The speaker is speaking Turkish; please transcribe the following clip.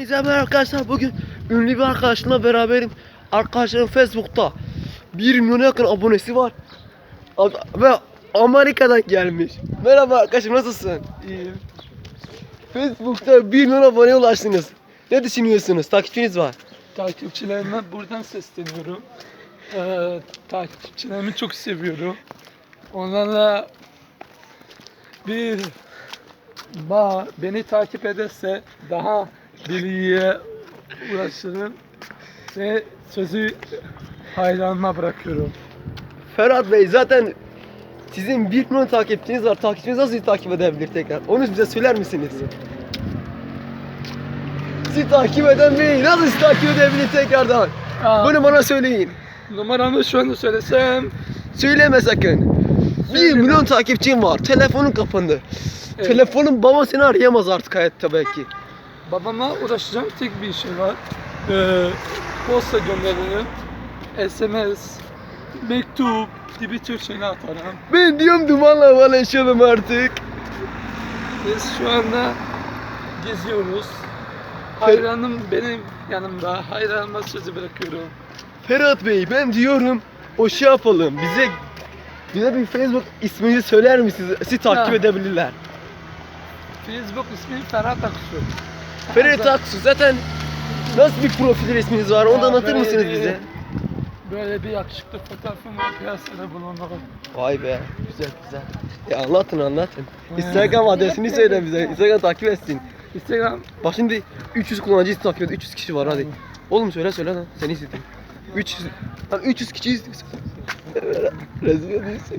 Hepinize merhaba arkadaşlar. Bugün ünlü bir arkadaşımla beraberim. Arkadaşlarım Facebook'ta 1 milyona yakın abonesi var. Ve Amerika'dan gelmiş. Merhaba arkadaşım nasılsın? İyiyim. Facebook'ta 1 milyon aboneye ulaştınız. Ne düşünüyorsunuz? Takipçiniz var. Takipçilerime buradan sesleniyorum. Ee, takipçilerimi çok seviyorum. Onlarla bir bağ beni takip ederse daha bilgiye ulaşırım ve sözü hayranıma bırakıyorum. Ferhat Bey zaten sizin 1 milyon takipçiniz var. Takipçiniz nasıl sizi takip edebilir tekrar? Onu bize söyler misiniz? Sizi takip eden bey nasıl sizi takip edebilir tekrardan? Aa, Bunu bana söyleyin. numaramı şu anda söylesem Söyleme sakın. 1 Söyleme. milyon takipçim var. Telefonun kapandı. Evet. Telefonun baba seni arayamaz artık hayatta belki. Babama uğraşacağım tek bir şey var. Ee, posta gönderirim. SMS, mektup gibi tür şeyler atarım. Ben diyorum dumanla haberleşelim artık. Biz şu anda geziyoruz. Hayranım benim yanımda. Hayranıma sözü bırakıyorum. Ferhat Bey ben diyorum o şey yapalım. Bize bize bir Facebook ismini söyler misiniz? Sizi takip Ha. edebilirler. Facebook ismi Ferhat Aksu. Ferhat Aksu zaten nasıl bir profil resminiz var? Onu da anlatır mısınız bize? Böyle bir yakışıklı fotoğrafım var piyasada bulunuyor. Vay be güzel güzel. Ya anlatın anlatın. Instagram adresini söyle bize. Instagram takip etsin. Instagram Bak şimdi 300 kullanıcı takip ediyor. 300 kişi var hadi. Oğlum söyle söyle lan. Seni istedim. 300 lan 300 kişi istiyorsun. Rezil ediyorsun.